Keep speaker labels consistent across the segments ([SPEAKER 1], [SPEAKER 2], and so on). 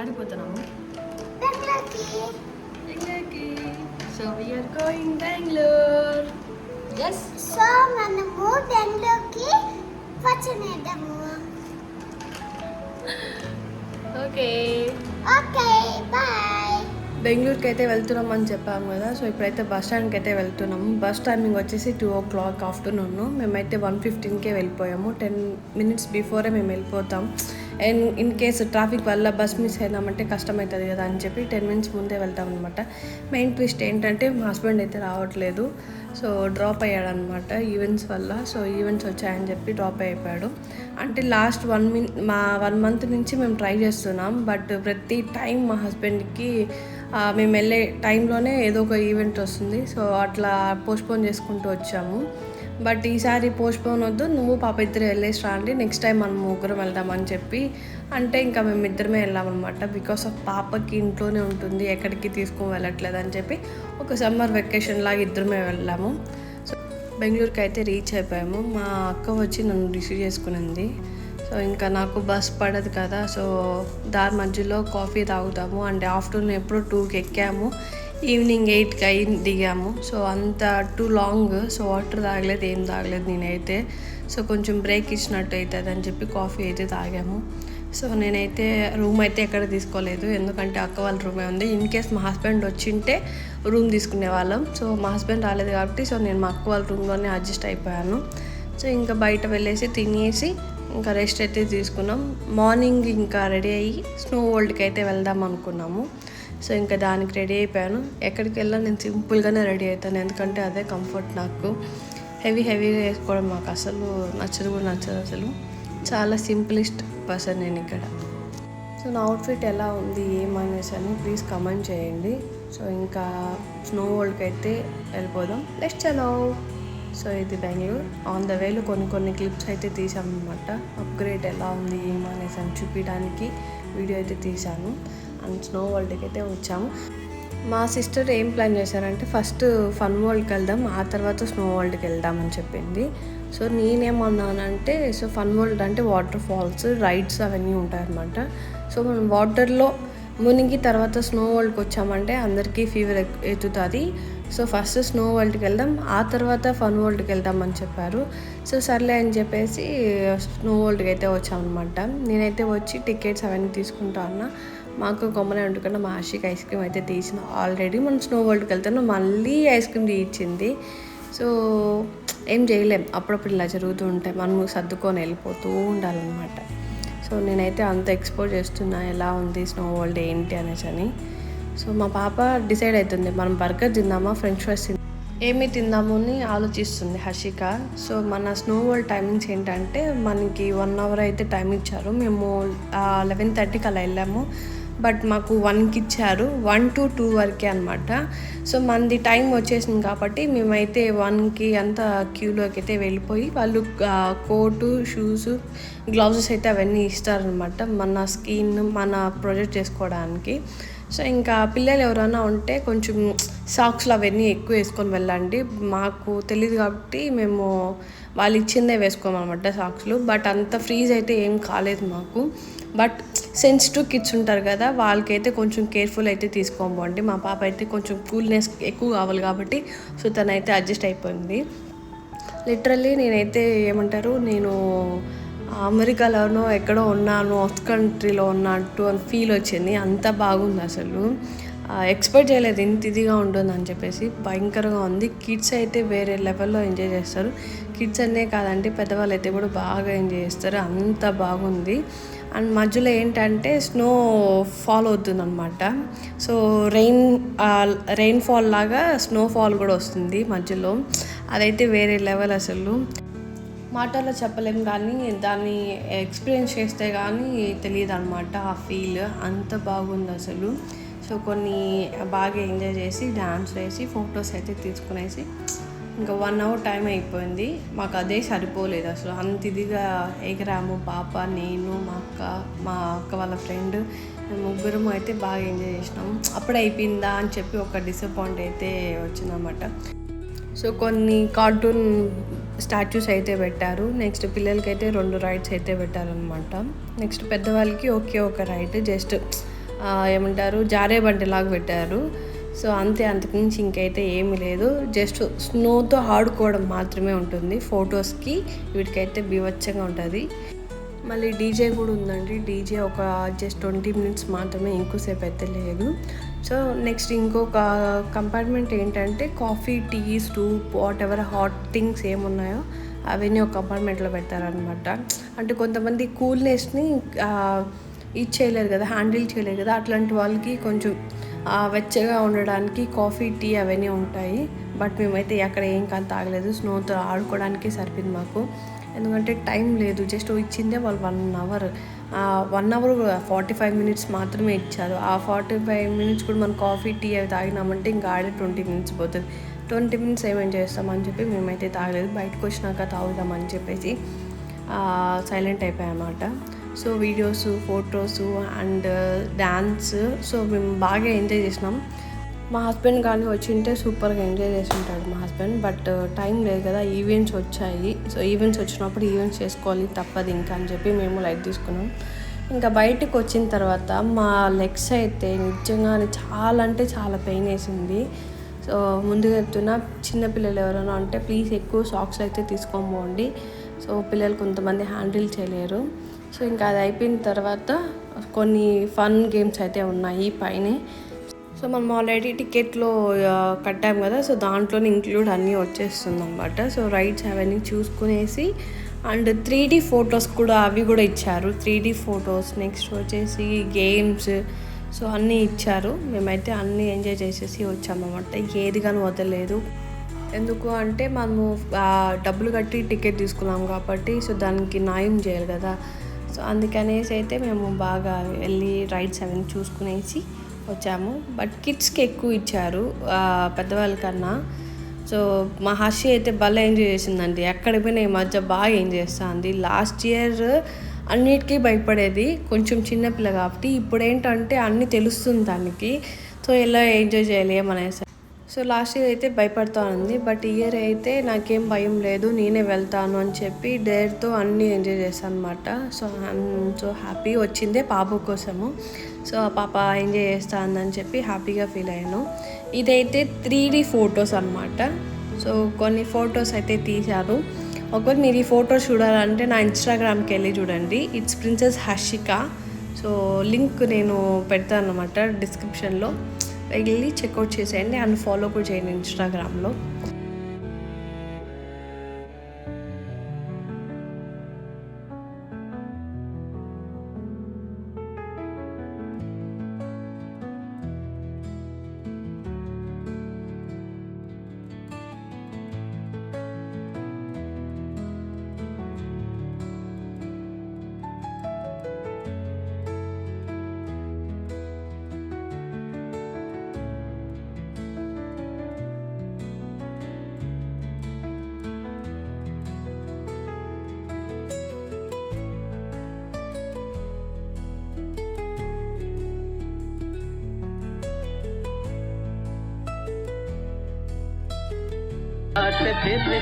[SPEAKER 1] ఆడిపోతున్నాము.
[SPEAKER 2] బెంగళూరుకి
[SPEAKER 1] so we're going Bengaluru yes
[SPEAKER 2] so మనము బెంగళూరుకి
[SPEAKER 1] ఓకే
[SPEAKER 2] ఓకే బాయ్
[SPEAKER 1] బెంగళూరుకి అయితే వెళ్తున్నాం అని చెప్పాము కదా. సో ఇప్పుడైతే బస్ స్టాండ్కి అయితే వెళ్తున్నాము బస్ టైమింగ్ వచ్చేసి టూ ఓ క్లాక్ ఆఫ్టర్నూన్ మేమైతే వన్ ఫిఫ్టీన్కే వెళ్ళిపోయాము. టెన్ మినిట్స్ బిఫోరే మేము వెళ్ళిపోతాం. అండ్ ఇన్ కేస్ ట్రాఫిక్ వల్ల బస్ మిస్ అయినామంటే కష్టమవుతుంది కదా అని చెప్పి టెన్ మినిట్స్ ముందే వెళ్తాం అనమాట మెయిన్ ట్విస్ట్ ఏంటంటే మా హస్బెండ్ అయితే రావట్లేదు. సో డ్రాప్ అయ్యాడనమాట ఈవెంట్స్ వల్ల. సో ఈవెంట్స్ వచ్చాయని చెప్పి డ్రాప్ అయిపోయాడు. అంటే లాస్ట్ వన్ మిన్ మా వన్ మంత్ నుంచి మేము ట్రై చేస్తున్నాం. బట్ ప్రతి టైం మా హస్బెండ్కి మేము వెళ్ళే టైంలోనే ఏదో ఒక ఈవెంట్ వస్తుంది. సో అట్లా పోస్ట్పోన్ చేసుకుంటూ వచ్చాము. బట్ ఈసారి పోస్ట్పోన్ వద్దు నువ్వు పాప ఇద్దరు వెళ్ళేసి అండి నెక్స్ట్ టైం మనం ముగ్గురం వెళ్దామని చెప్పి. అంటే ఇంకా మేము ఇద్దరమే వెళ్ళామన్నమాట. బికాస్ ఆఫ్ పాపకి ఇంట్లోనే ఉంటుంది ఎక్కడికి తీసుకుని వెళ్ళట్లేదు అని చెప్పి ఒక సమ్మర్ వెకేషన్ లాగా ఇద్దరమే వెళ్ళాము. సో బెంగళూరుకి అయితే రీచ్ అయిపోయాము. మా అక్క వచ్చి నన్ను రిసీవ్ చేసుకునింది. సో ఇంకా నాకు బస్ పడదు కదా సో దారి మధ్యలో కాఫీ తాగుతాము. అండ్ ఆఫ్టర్నూన్ ఎప్పుడు టూకి ఎక్కాము. ఈవినింగ్ ఎయిట్కి అయి దిగాము. సో అంత టూ లాంగ్ సో వాటర్ తాగలేదు ఏం తాగలేదు నేనైతే. సో కొంచెం బ్రేక్ ఇచ్చినట్టు అవుతుంది అని చెప్పి కాఫీ అయితే తాగాము. సో నేనైతే రూమ్ అయితే ఎక్కడ తీసుకోలేదు. ఎందుకంటే అక్క వాళ్ళ రూమే ఉంది. ఇన్ కేస్ మా హస్బెండ్ వచ్చింటే రూమ్ తీసుకునే వాళ్ళం. సో మా హస్బెండ్ రాలేదు కాబట్టి సో నేను మా అక్క వాళ్ళ రూమ్లోనే అడ్జస్ట్ అయిపోయాను. సో ఇంకా బయట వెళ్ళేసి తినేసి ఇంకా రెస్ట్ అయితే తీసుకున్నాం. మార్నింగ్ ఇంకా రెడీ అయ్యి స్నో వరల్డ్కి అయితే వెళ్దాం అనుకున్నాము. సో ఇంకా దానికి రెడీ అయిపోయాను. ఎక్కడికి వెళ్ళా నేను సింపుల్గానే రెడీ అవుతాను. ఎందుకంటే అదే కంఫర్ట్ నాకు. హెవీ హెవీగా వేసుకోవడం మాకు అసలు నచ్చదు కూడా నచ్చదు అసలు. చాలా సింప్లిస్ట్ పర్సన్ నేను ఇక్కడ. సో నా అవుట్ఫిట్ ఎలా ఉంది ఏమనేసి అని ప్లీజ్ కమెంట్ చేయండి. సో ఇంకా స్నో వరల్డ్కి అయితే వెళ్ళిపోదాం. నెక్స్ట్ చలో. సో ఇది బెంగళూరు. ఆన్ ద వేలో కొన్ని కొన్ని క్లిప్స్ అయితే తీసామన్నమాట అప్గ్రేడ్ ఎలా ఉంది ఏమనేసి అని చూపించడానికి వీడియో అయితే తీశాను. అండ్ స్నో వరల్డ్కి అయితే వచ్చాము. మా సిస్టర్ ఏం ప్లాన్ చేశారంటే ఫస్ట్ ఫన్ వరల్డ్కి వెళ్దాం ఆ తర్వాత స్నో వరల్డ్కి వెళ్దాం అని చెప్పింది. సో నేనేమన్నానంటే సో ఫన్ వరల్డ్ అంటే వాటర్ ఫాల్స్ రైడ్స్ అవన్నీ ఉంటాయన్నమాట. సో మనం వాటర్లో మునిగి తర్వాత స్నో వరల్డ్కి వచ్చామంటే అందరికీ ఫీవర్ ఎత్తుతుంది సో ఫస్ట్ స్నో వరల్డ్కి వెళ్దాం. ఆ తర్వాత ఫన్ వరల్డ్కి వెళ్దాం అని చెప్పారు. సో సర్లే అని చెప్పేసి స్నో వరల్డ్కి అయితే వచ్చామన్నమాట. నేనైతే వచ్చి టికెట్స్ అవన్నీ తీసుకుంటా ఉన్నా మాకు గొమ్మనే ఉండకుండా మా ఆశకి ఐస్ క్రీమ్ అయితే తీసిన ఆల్రెడీ మనం స్నో వరల్డ్కి వెళ్తాను మళ్ళీ ఐస్ క్రీమ్ తీయించింది. సో ఏం చేయలేం. అప్పుడప్పుడు ఇలా జరుగుతూ ఉంటాయి. మనం సర్దుకొని వెళ్ళిపోతూ ఉండాలన్నమాట. సో నేనైతే అంత ఎక్స్ప్లోర్ చేస్తున్నా ఎలా ఉంది స్నో వరల్డ్ ఏంటి అనేసి అని సో మా పాప డిసైడ్ అవుతుంది మనం బర్గర్ తిందామా ఫ్రెంచ్ ఫ్రైస్ ఏమి తిందాము అని ఆలోచిస్తుంది హర్షిక. సో మన స్నో వరల్డ్ టైమింగ్స్ ఏంటంటే మనకి వన్ అవర్ అయితే టైం ఇచ్చారు. మేము లెవెన్ థర్టీకి అలా వెళ్ళాము. బట్ మాకు వన్కి ఇచ్చారు వన్ టు టూ వరకే అనమాట సో మనది టైం వచ్చేసింది కాబట్టి మేమైతే వన్కి అంతా క్యూలోకి అయితే వెళ్ళిపోయి వాళ్ళు కోటు షూస్ గ్లౌజెస్ అయితే అవన్నీ ఇస్తారనమాట మన స్కిన్ మన ప్రొజెక్ట్ చేసుకోవడానికి. సో ఇంకా పిల్లలు ఎవరైనా ఉంటే కొంచెం సాక్స్లు అవన్నీ ఎక్కువ వేసుకొని వెళ్ళండి. మాకు తెలియదు కాబట్టి మేము వాళ్ళు ఇచ్చిందే వేసుకోమన్నమాట సాక్స్లు. బట్ అంత ఫ్రీజ్ అయితే ఏం కాలేదు మాకు. బట్ సెన్సిటివ్ కిడ్స్ ఉంటారు కదా వాళ్ళకైతే కొంచెం కేర్ఫుల్ అయితే తీసుకోబోండి మా పాప అయితే కొంచెం కూల్నెస్ ఎక్కువ కావాలి కాబట్టి సో తనైతే అడ్జస్ట్ అయిపోయింది. లిటరల్లీ నేనైతే ఏమంటారు నేను అమెరికాలోనో ఎక్కడో ఉన్నాను అవుట్ కంట్రీలో ఉన్నట్టు అని ఫీల్ వచ్చింది. అంత బాగుంది అసలు. ఎక్స్పెక్ట్ చేయలేదు ఇంత ఇదిగా ఉంటుందని చెప్పేసి భయంకరంగా ఉంది. కిడ్స్ అయితే వేరే లెవెల్లో ఎంజాయ్ చేస్తారు. కిడ్స్ అనే కాదండి పెద్దవాళ్ళు అయితే కూడా బాగా ఎంజాయ్ చేస్తారు. అంత బాగుంది. అండ్ మధ్యలో ఏంటంటే స్నో ఫాల్ అవుతుంది అనమాట సో రెయిన్ రెయిన్ ఫాల్ లాగా స్నో ఫాల్ కూడా వస్తుంది మధ్యలో. అదైతే వేరే లెవెల్ అసలు. మాటల్లో చెప్పలేం కానీ దాన్ని ఎక్స్పీరియన్స్ చేస్తే కానీ తెలియదు అనమాట ఆ ఫీల్. అంత బాగుంది అసలు. సో కొన్ని బాగా ఎంజాయ్ చేసి డ్యాన్స్ వేసి ఫొటోస్ అయితే తీసుకునేసి ఇంకా వన్ అవర్ టైం అయిపోయింది. మాకు అదే సరిపోలేదు అసలు. అంత ఇదిగా ఎగరాము. పాప నేను మా అక్క మా అక్క వాళ్ళ ఫ్రెండ్ ముగ్గురం అయితే బాగా ఎంజాయ్ చేసినాం. అప్పుడే అయిపోయిందా అని చెప్పి ఒక డిసప్పాయింట్ అయితే వచ్చిందన్నమాట. సో కొన్ని కార్టూన్ స్టాచ్యూస్ అయితే పెట్టారు. నెక్స్ట్ పిల్లలకి అయితే రెండు రైడ్స్ అయితే పెట్టారనమాట నెక్స్ట్ పెద్దవాళ్ళకి ఒకే ఒక రైడ్ జస్ట్ ఏమంటారు జారే బండిలాగా పెట్టారు. సో అంతే అంతకుమించి ఇంకైతే ఏమీ లేదు. జస్ట్ స్నోతో ఆడుకోవడం మాత్రమే ఉంటుంది. ఫొటోస్కి వీటికైతే బీభత్సంగా ఉంటుంది. మళ్ళీ డీజే కూడా ఉందండి. డీజే ఒక జస్ట్ ట్వంటీ మినిట్స్ మాత్రమే ఇంకోసేపు అయితే లేదు. సో నెక్స్ట్ ఇంకొక కంపార్ట్మెంట్ ఏంటంటే coffee tea soup whatever hot things ఏమున్నాయో అవన్నీ ఒక కంపార్ట్మెంట్లో పెడతారనమాట అంటే కొంతమంది కూల్నెస్ని ఇది చేయలేరు కదా హ్యాండిల్ చేయలేరు కదా అట్లాంటి వాళ్ళకి కొంచెం వెచ్చగా ఉండడానికి కాఫీ టీ అవన్నీ ఉంటాయి. బట్ మేమైతే ఎక్కడ ఏం కానీ తాగలేదు. స్నోతో ఆడుకోవడానికి సరిపోయింది మాకు. ఎందుకంటే టైం లేదు. జస్ట్ ఇచ్చిందే వాళ్ళు one hour. One hour forty five minutes మాత్రమే ఇచ్చారు. ఆ ఫార్టీ ఫైవ్ మినిట్స్ కూడా మనం కాఫీ టీ అవి తాగినామంటే ఇంకా ఆడే ట్వంటీ మినిట్స్ పోతుంది. ట్వంటీ మినిట్స్ ఏమేం చేస్తామని చెప్పి మేమైతే తాగలేదు. బయటకు వచ్చినాక తాగుదామని చెప్పేసి silent అయిపోయామన్నమాట so videos photos and dance so మేము బాగా ఎంజాయ్ చేసినాం. మా హస్బెండ్ కానీ వచ్చింటే సూపర్గా ఎంజాయ్ చేసి ఉంటాడు మా హస్బెండ్. బట్ టైం లేదు కదా ఈవెంట్స్ వచ్చాయి. సో ఈవెంట్స్ వచ్చినప్పుడు ఈవెంట్స్ చేసుకోవాలి తప్పదు ఇంకా అని చెప్పి మేము లైట్ తీసుకున్నాం. ఇంకా బయటకు వచ్చిన తర్వాత మా లెగ్స్ అయితే నిజంగానే చాలా అంటే చాలా పెయిన్ వేసింది. సో ముందుగా చెప్తున్నా చిన్నపిల్లలు ఎవరైనా ఉంటే ప్లీజ్ ఎక్కువ సాక్స్ అయితే తీసుకోబోండి సో పిల్లలు కొంతమంది హ్యాండిల్ చేయలేరు. సో ఇంకా అది అయిపోయిన తర్వాత కొన్ని ఫన్ గేమ్స్ అయితే ఉన్నాయి పైనే. సో మనం ఆల్రెడీ టికెట్లో కట్టాం కదా సో దాంట్లోనే ఇంక్లూడ్ అన్నీ వచ్చేస్తుంది అనమాట సో రైట్స్ అవన్నీ చూసుకునేసి అండ్ త్రీ డీ ఫొటోస్ కూడా అవి కూడా ఇచ్చారు. త్రీ డీ ఫొటోస్ నెక్స్ట్ వచ్చేసి గేమ్స్ సో అన్నీ ఇచ్చారు. మేమైతే అన్నీ ఎంజాయ్ చేసేసి వచ్చామన్నమాట. ఏది కానీ వదలలేదు. ఎందుకు అంటే మనము డబ్బులు కట్టి టికెట్ తీసుకున్నాం కాబట్టి సో దానికి న్యాయం చేయాలి కదా. సో అందుకనేసి అయితే మేము బాగా వెళ్ళి రైడ్స్ అవన్నీ చూసుకునేసి వచ్చాము. బట్ కిడ్స్కి ఎక్కువ ఇచ్చారు పెద్దవాళ్ళ కన్నా. సో మా హర్షి అయితే భలే ఎంజాయ్ చేసిందండి. ఎక్కడికి పోయినా ఈ మధ్య బాగా ఎంజాయ్ చేస్తుంది. లాస్ట్ ఇయర్ అన్నిటికీ భయపడేది కొంచెం చిన్నపిల్ల కాబట్టి. ఇప్పుడు ఏంటంటే అన్నీ తెలుస్తుంది దానికి సో ఎలా ఎంజాయ్ చేయాలి ఏమనేసి. సో లాస్ట్ ఇయర్ అయితే భయపడతా ఉంది బట్ ఇయర్ అయితే నాకేం భయం లేదు నేనే వెళ్తాను అని చెప్పి డేర్తో అన్నీ ఎంజాయ్ చేస్తాను అనమాట సో ఐఎమ్ సో హ్యాపీ వచ్చిందే పాప కోసము. సో ఆ పాప ఎంజాయ్ చేస్తా ఉందని చెప్పి హ్యాపీగా ఫీల్ అయ్యాను. ఇదైతే త్రీ డీ ఫొటోస్ అనమాట సో కొన్ని ఫొటోస్ అయితే తీశారు. ఒకవేళ మీరు ఈ ఫొటోస్ చూడాలంటే నా ఇన్స్టాగ్రామ్కి వెళ్ళి చూడండి. It's princess Harshika so link నేను పెడతాను అనమాట డిస్క్రిప్షన్లో. వెళ్ళి చెక్అవుట్ చేసేయండి అండ్ ఫాలో కూడా చేయండి ఇన్స్టాగ్రామ్లో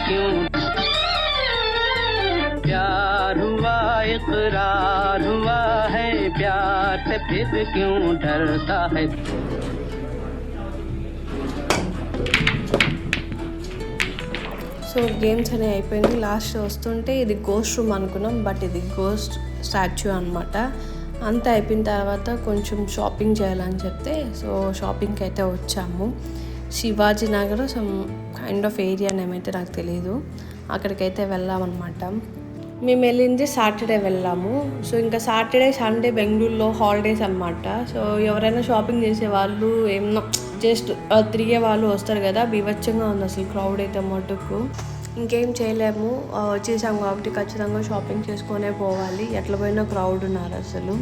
[SPEAKER 3] क्यों प्यार हुआ इकरार हुआ है प्यार से फिर क्यों डरता है
[SPEAKER 1] సో గేమ్స్ అనేవి అయిపోయింది లాస్ట్ వస్తుంటే ఇది గోస్ట్ రూమ్ అనుకున్నాం బట్ ఇది గోస్ట్ స్టాచ్యూ అనమాట అంతా అయిపోయిన తర్వాత కొంచెం షాపింగ్ చేయాలని చెప్తే సో షాపింగ్కి అయితే వచ్చాము Shivaji Nagar some kind of area ఏమైతే నాకు తెలియదు అక్కడికైతే వెళ్ళామన్నమాట. మేము వెళ్ళింది సాటర్డే వెళ్ళాము. సో ఇంకా సాటర్డే సండే బెంగళూరులో హాలిడేస్ అనమాట సో ఎవరైనా షాపింగ్ చేసే వాళ్ళు ఏమన్నా జస్ట్ తిరిగే వాళ్ళు వస్తారు కదా బీభత్సంగా ఉంది అసలు క్రౌడ్ అయితే మటుకు. ఇంకేం చేయలేము. ఆ, వచ్చేసాం కాబట్టి ఖచ్చితంగా షాపింగ్ చేసుకునే పోవాలి. ఎట్లా పోయినా క్రౌడ్ ఉన్నారు అసలు.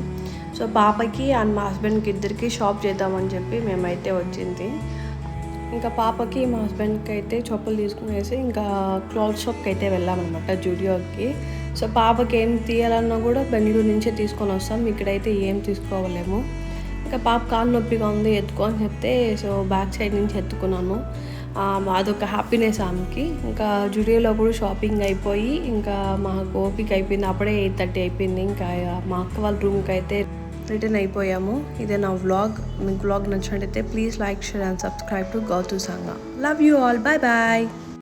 [SPEAKER 1] సో పాపకి అండ్ మా హస్బెండ్కి ఇద్దరికి షాప్ చేద్దామని చెప్పి మేమైతే వచ్చింది. ఇంకా పాపకి మా హస్బెండ్కి అయితే చెప్పులు తీసుకునేసి ఇంకా క్లాత్ షాప్కి అయితే వెళ్ళామన్నమాట జూడియోకి. సో పాపకి ఏం తీయాలన్నా కూడా బెంగళూరు నుంచే తీసుకొని వస్తాం. ఇక్కడైతే ఏం తీసుకోవలేము. ఇంకా పాప కాలు నొప్పిగా ఉంది ఎత్తుకో అని చెప్తే సో బ్యాక్ సైడ్ నుంచి ఎత్తుకున్నాను అదొక హ్యాపీనెస్ ఆమెకి. ఇంకా జుడియోలో కూడా షాపింగ్ అయిపోయి ఇంకా మా గోపికి అయిపోయింది. అప్పుడే ఎయిట్ థర్టీ అయిపోయింది. ఇంకా మా అక్క వాళ్ళ రూమ్కి అయితే రిటర్న్ అయిపోయాము. ఇదే నా వ్లాగ్. మీకు వ్లాగ్ నచ్చినట్టయితే please like share and subscribe to Gouthu Sanga. Love you all. Bye bye